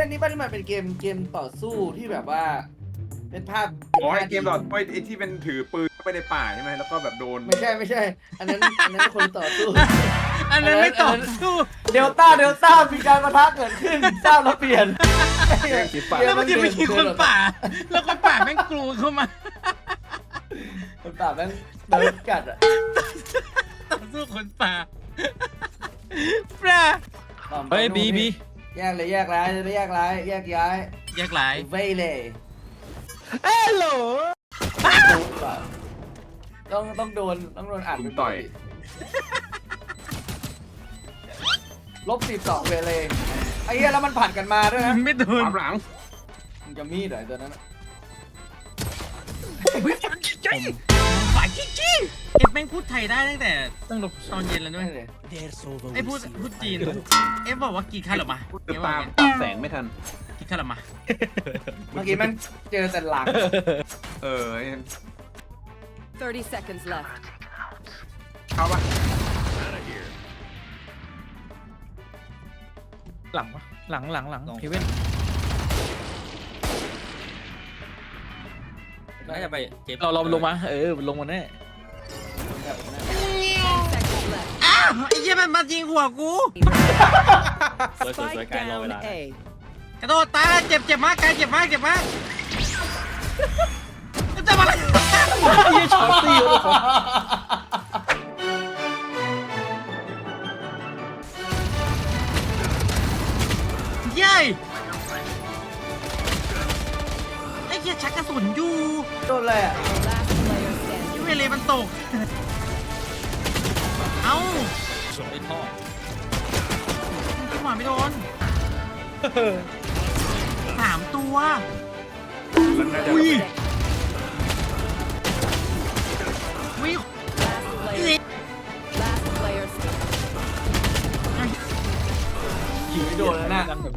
เล่นนี่ป่ะที่มันเป็นเกมเกมต่อสู้ที่แบบว่า เป็นภาพอ๋อไอเกมหลอดไอไอที่เป็นถือปืนเข้าไปในป่าใช่ไหมแล้วก็แบบโดนไม่ใช่ไม่ใช่ อันนั้นอันนั้นคนต่อสู้ อันนั้นไม่ตอบสู้เดลต้าเดลต้ามีการประทะเกิดขึ้นสร้างแล้วเปลี่ยนแล้วมันจะไปยิงคนป่า แล้วคนป่าแม่งกรูเข้ามาคนป่าแม่งเดินกัดอะต่อสู้คนป่าปลาเฮ้ยบีบี แยกเลยแยกร้ายจะได้แยกร้ายแยกย้ายแยกหลายเวเลยเอ้โหลต้องต้องโดนต้องโดนอัดลุมต่อย ลบสิบสองเวเลยไอ้เหี้ยแล้วมันผ่านกันมาด้วยนะไม่โดนขวามหลัง มึงจะมีดเหรอไอ้ตัวนั้นอะฝ่าย จิ๊จี้เอ็ดแม่งพูดไทยได้ตั้งแต่ตั้งแต่ตอนเย็นแล้วด้วยไม่เลยไอ้พูดพูดจีน เอ็บอกว่ากี่ขั้นหรอมาเกืเอ็อบว่าตามไงตามแสงไม่ทัน กี่ขั้นหรอมา เมื่อกี้มันเจอแต่หลัง เออไอ้30 seconds left. เข้าปะหลังปะหลังหลังหลังเฮเว่น น่าจะไปเจ็บเราเราลงมาเออลงมาแน่ Seconds left. อ้าวไอ้เหี้ยมันมายิงหัวกู สวยสวยสวย Spike กายรอเว down ลา A. กระโดดตายเจ็บเจ็บมากกายเจ็บมากเจ็บมากจะมาอะไรเฮียช็อตซี่เลย เย้ยไอ้เหี้ยชักกระสุนอยู่โดนเลยอะ Last player ไอ้ standing. เวเลมันตก เอ้าไอ้ท่อจังหวะไม่โดนสามตัวแล้วน่าจะอุ้ยอุ้ย Last player. Last player standing. ยิงไม่โดนแล้วนะกันแบบ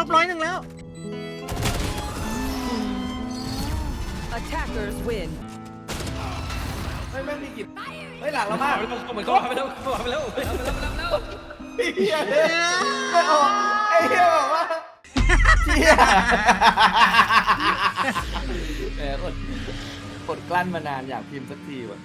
ลบร้อยหนึ่งแล้ว Attackers win. เฮ้ยแม่งมีกี่เฮ้ยหลังเรามากเหมือนเขาไปแล้วเขาไปแล้วไปแล้วไปแล้วไปแล้วไอ้เหี้ยไม่ออกไอ้เหี้ยบอกว่าเหี้ยแหมอดอดกลั้นมานานอยากพิมพ์สักทีว่ะ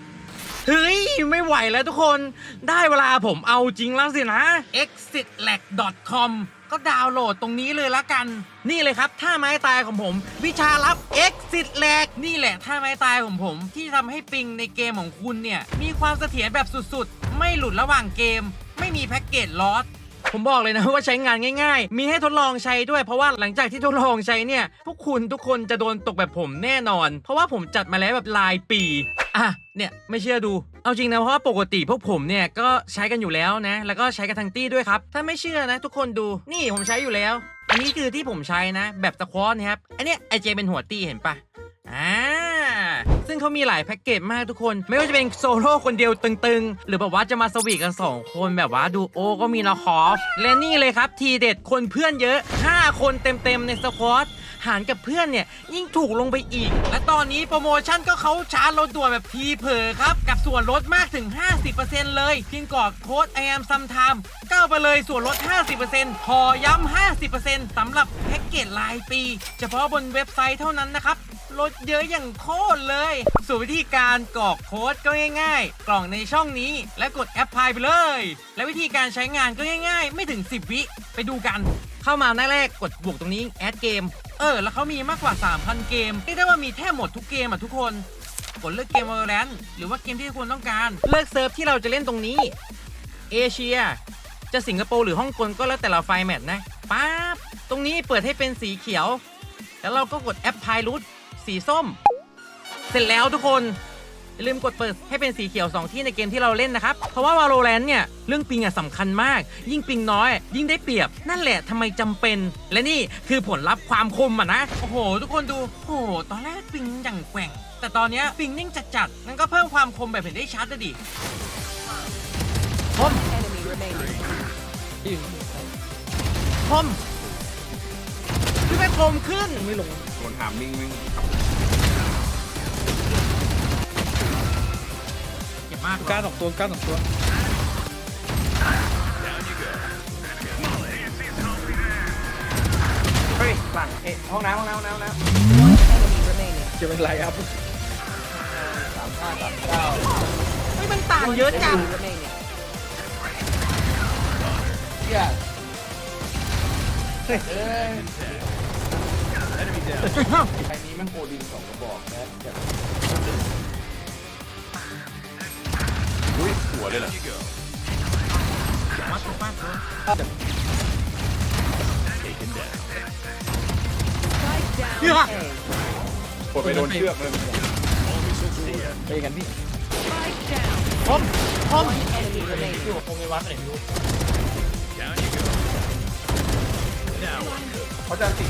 เฮ้ย ไม่ไหวแล้วทุกคน ได้เวลาผมเอาจริงแล้วสินะ exitlag.com ก็ดาวน์โหลดตรงนี้เลยละกัน นี่เลยครับท่าไม้ตายของผม วิชาลับ exit lag นี่แหละท่าไม้ตายของผม ที่ทำให้ปิงในเกมของคุณเนี่ย มีความเสถียรแบบสุดๆ ไม่หลุดระหว่างเกม ไม่มีแพ็กเกจลอส ผมบอกเลยนะว่าใช้งานง่ายๆ มีให้ทดลองใช้ด้วยเพราะว่าหลังจากที่ทดลองใช้เนี่ย พวกคุณทุกคนจะโดนตกแบบผมแน่นอน เพราะว่าผมจัดมาแล้วแบบรายปี อะ เนี่ยไม่เชื่อดู เอาจริงนะเพราะว่าปกติพวกผมเนี่ยก็ใช้กันอยู่แล้วนะ แล้วก็ใช้กันทั้งตี้ด้วยครับ ถ้าไม่เชื่อนะ ทุกคนดู นี่ผมใช้อยู่แล้ว อันนี้คือที่ผมใช้นะ แบบสควอตนะครับ อันเนี้ยไอเจเป็นหัวตี้เห็นปะอ่า ซึ่งเขามีหลายแพ็กเกจมากทุกคน ไม่ว่าจะเป็นโซโล่คนเดียวตึงๆ หรือแบบว่าจะมาสวีทกัน 2 คนแบบว่าดูโอก็มีนะคอฟและนี่เลยครับทีเด็ดคนเพื่อนเยอะ 5 คนเต็มๆ ในสควอตหารกับเพื่อนเนี่ย ยิ่งถูกลงไปอีก และตอนนี้โปรโมชั่นก็เขาชาร์จลดด่วนแบบทีเผลอครับ กับส่วนลดมากถึง 50%เลย เพียงกรอกโค้ด I am sometime ก้าวไปเลยส่วนลด 50%ขอย้ำ 50%สำหรับแพ็กเกจรายปี เฉพาะบนเว็บไซต์เท่านั้นนะครับ ลดเยอะอย่างโคตรเลยส่วนวิธีการกรอกโค้ดก็ง่ายๆ กล่องในช่องนี้และกดแอปพลายไปเลย และวิธีการใช้งานก็ง่ายๆ ไม่ถึง 10 วิไปดูกัน เข้ามาหน้าแรกกดบวกตรงนี้แอดเกมเออ แล้วเขามีมากกว่า 3,000 เกมเรียกได้ว่ามีแทบหมดทุกเกมอะทุกคน กดเลือกเกม Valorant หรือว่าเกมที่ทุกคนต้องการ เลือกเซิร์ฟที่เราจะเล่นตรงนี้ เอเชีย จะสิงคโปร์หรือฮ่องกงก็แล้วแต่เราไฟแมทนะ ป๊าบ ตรงนี้เปิดให้เป็นสีเขียว แล้วเราก็กดแอปพายรูท สีส้ม เสร็จแล้วทุกคนอย่าลืมกดเปิดให้เป็นสีเขียว 2 ที่ในเกมที่เราเล่นนะครับ เพราะว่า Valorant เนี่ย เรื่องปิงอะสำคัญมาก ยิ่งปิงน้อย ยิ่งได้เปรียบ นั่นแหละทำไมจำเป็น และนี่คือผลลัพธ์ความคมอะนะ โอ้โห ทุกคนดู โอ้โห ตอนแรกปิงอย่างแกว่ง แต่ตอนเนี้ยปิงนิ่งจัดๆงั้นก็เพิ่มความคมแบบเห็นได้ชัดเลยดิ Enemy remaining. คมคือไปคมขึ้นไม่ลง โดนถามมิ่งมิ่งเจ็บมากกล้าสองตัวกล้าสองตัวเฮ้ยห้องน้ำห้องน้ำห้องน้ำห้องน้ำจะเป็นไรครับสามห้าสามเก้าเฮ้ยมันต่างเยอะจังเฮียเฮ้ย Enemy down. ใครนี้แม่งโอดินสองกระบอกนะแบบอุ้ยหัวเลยเหรอ You go. วัดตัวป้าตัว Taken down. Spike down. Yeah. A. กดไปโดนเชือกเลย See ya. ไปกันพี่ Spike down. คมคม One enemy remaining. c งไม่วัดเลยไม่รู้ Down you go. Now what? เขาจะติด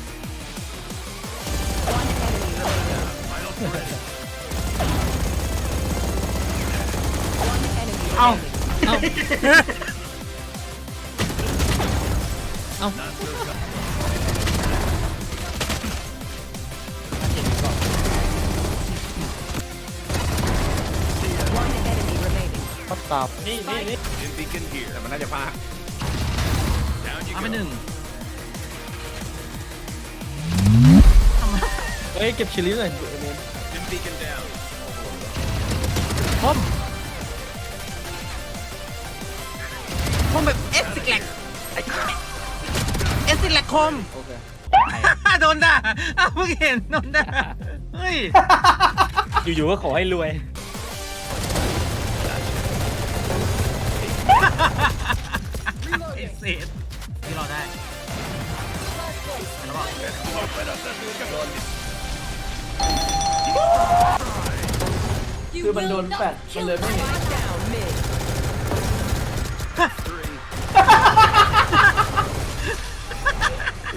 Final threat. One enemy Ow. remaining. เอ้า Not so tough. One enemy remaining. ปัดตาบนี่นี่นี่ยินดีกัน here แต่มันน่าจะพลาด Down you เอาไป go. หนึ่งเฮ้ยเก็บชิลลี่หน่อย Dim beacon down. คมคมแบบเอ็กซิแลกเอ็กซิแลกคม โอเค โดนด่าอ้าวเพิ่งเห็นโดนด่าเฮ้ย อยู่ๆก็ขอให้รวย ไอ้เศษที่เราได้ Open up the sky. คือมันโดนแปดมันเลยไม่เห็น Spike down mid. Three.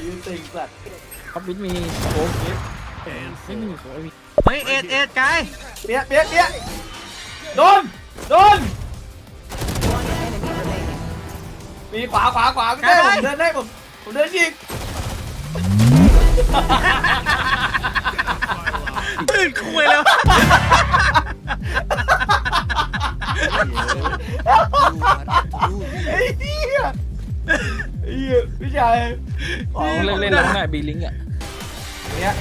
ยืนติงสัตว์ครับวิทมีโอ้ย And ไม่มีขอไม่มีเฮ้ยเอ็ดเอ็ดกายเปี้ยะเปี้ยะเปี้ยะโดน โดน One enemy remaining. มีขวาขวาขวาไม่ได้ผมเดินได้ผมผมเดินยิง ตื่นคุยแล้วไอ้เหี้ยไอ้เหี้ยพี่ชายอ๋อเล่นเล่นแล้วง่ายบีลิงอะเนี้ย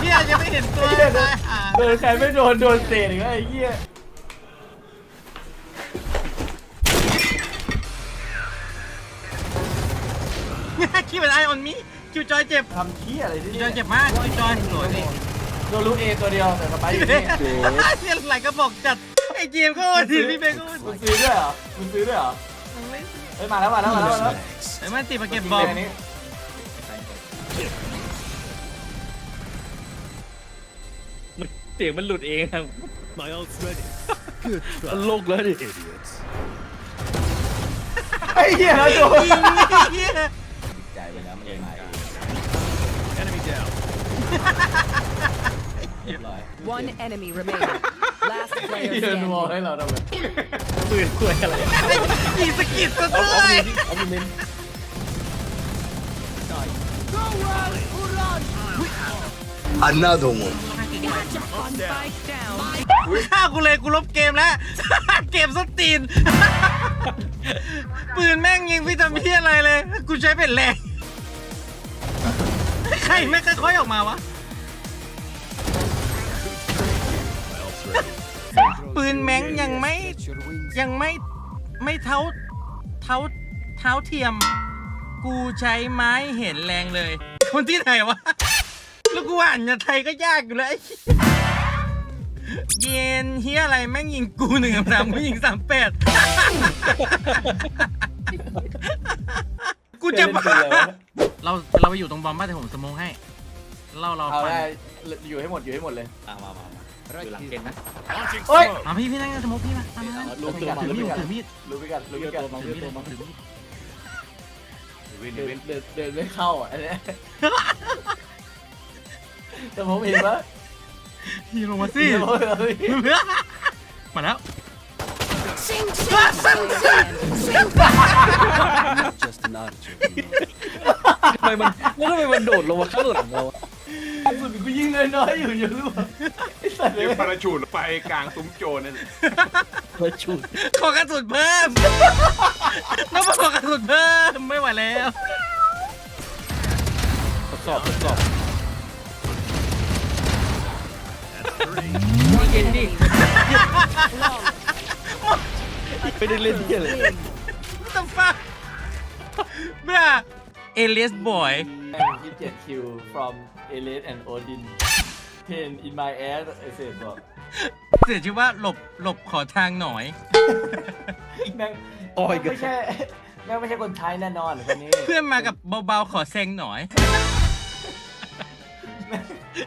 เฮียยังไม่เห็นตัวเลโดยนโดนใครไม่โดนโดนเตะอีกแล้วไอ้เหี้ย คิวเป็นไอออนมีคิวจอยเจ็บทำเหี้ยอะไรที่คิวเนี่จอยยเจ็บมากคิวจอยสวยดิโดนลูกเอตัวเดียวแต่สไปร์อยู่นี่เฮียไหลกระบอกจัดไอเกมก็โอทีพี่เบย์ก็โอมึงทีซื้อด้วยเหรอมึงซื้อด้วยเหรอเฮ้ยมาแล้วมาแล้วมาแล้วมาแล้วไอ้มันติดมาเก็บยิงบอลเลยอันนี้เสียงมันหลุดเองครับ my ult's ready. Good มัน try. โลกเลยดิ Idiots. ไอ้เหี้ยแล้วโดนยิงเฮียใจ Enemy down. เรียบร้อย One enemy remaining. Last ไอ้ player เหี้ยมอง standing. ให้เราทำไมปืนกล้วยอะไรยิงสกิดซะเอาด้เอาวยมีเอามีเมน Spike down. ฆ่ากูเลยกูลบเกมแล้ว เกมสตีน ปืนแม่งยิงพี่ทำเพี้ยอะไรเลย กูใช้เป็นแรง ใครแม่ค่อยๆออกมาวะ ปืนแม่งยังไม่ยังไม่ไม่เท้าเท้าเท้าเทียม กูใช้ไม้เห็นแรงเลย คนที่ไหนวะ แล้วกูอ่านยาไทยก็ยากอยู่แล้วไอ้เย็นเฮียอะไรแม่งยิงกูหนึ่งสามกูยิงสามแปดกูจะบ้า เราเราไปอยู่ตรงบอมบ้าแต่ผมสโมองให้เราเราเอาฟันได้อยู่ให้หมดอยู่ให้หมดเลยอะมามามาอยู่หลังเกมนะ Launching เฮ้ย smoke. มาพี่พี่นั่งสโมองพี่มามามาลูกตัวมาถือลูมีดกตัวถือมีดรู้ไปกันรู้ไปกันมาถือมีดตัวมาถือมีดเดินเดินเดินไม่เข้าอะอันเนี้ยแต่ผมเห็นว่าฮีโรมาสิเดี๋ยวผมเห็นว่ามาแล้ว Sing, sing, sing, sing. Just an attitude. you know. ทำ ไมมันแล้วทำไมมันโดดลงมาข้างหลังเราอะสุดกูยิงน้อยๆอยู่อยู่รู้ป่ะไอ้สัตว์เลเดี๋ยยวพาราชูดไปกลางซุ้มโจรนั่นแหละเพื่อชุดขอกระสุนเพิ่มต้องมาขอกระสุนเพิ่มไม่ไหวแล้ว ทดสอบทดสอบ That's three. เย็นดิไม่ได้เล่นที่อะไร What the fuck เมื่อ เอเลสบอย 27คิว from Elite and Odin pain in my ass ไอ้เศษบอกเสียชื่อว่าหลบหลบขอทางหน่อย แม่งโอ้ยกันไม่ใช่แม่งไม่ใช่คนไทยแน่นอนคนนี้เพื่อนมากับเบาๆขอแซงหน่อย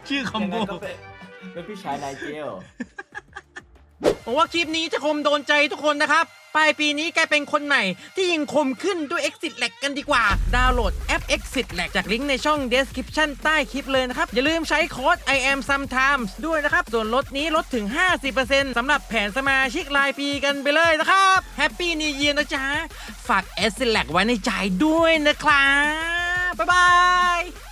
ชื่อคอมโบยังไงก็เป็นเป็นพี่ชายนายเจล ผมว่าคลิปนี้จะคมโดนใจทุกคนนะครับ ปลายปีนี้กลายเป็นคนใหม่ ที่ยิงคมขึ้นด้วย Exit Lag กันดีกว่า ดาวน์โหลดแอป Exit Lag จากลิงก์ในช่อง description ใต้คลิปเลยนะครับ อย่าลืมใช้โค้ด I am sometimes ด้วยนะครับ ส่วนลดนี้ลดถึง 50%สำหรับแผนสมาชิกรายปีกันไปเลยนะครับ Happy New Year นะจ๊ะ ฝาก Exit Lag ไว้ในใจด้วยนะครับ บ๊ายบาย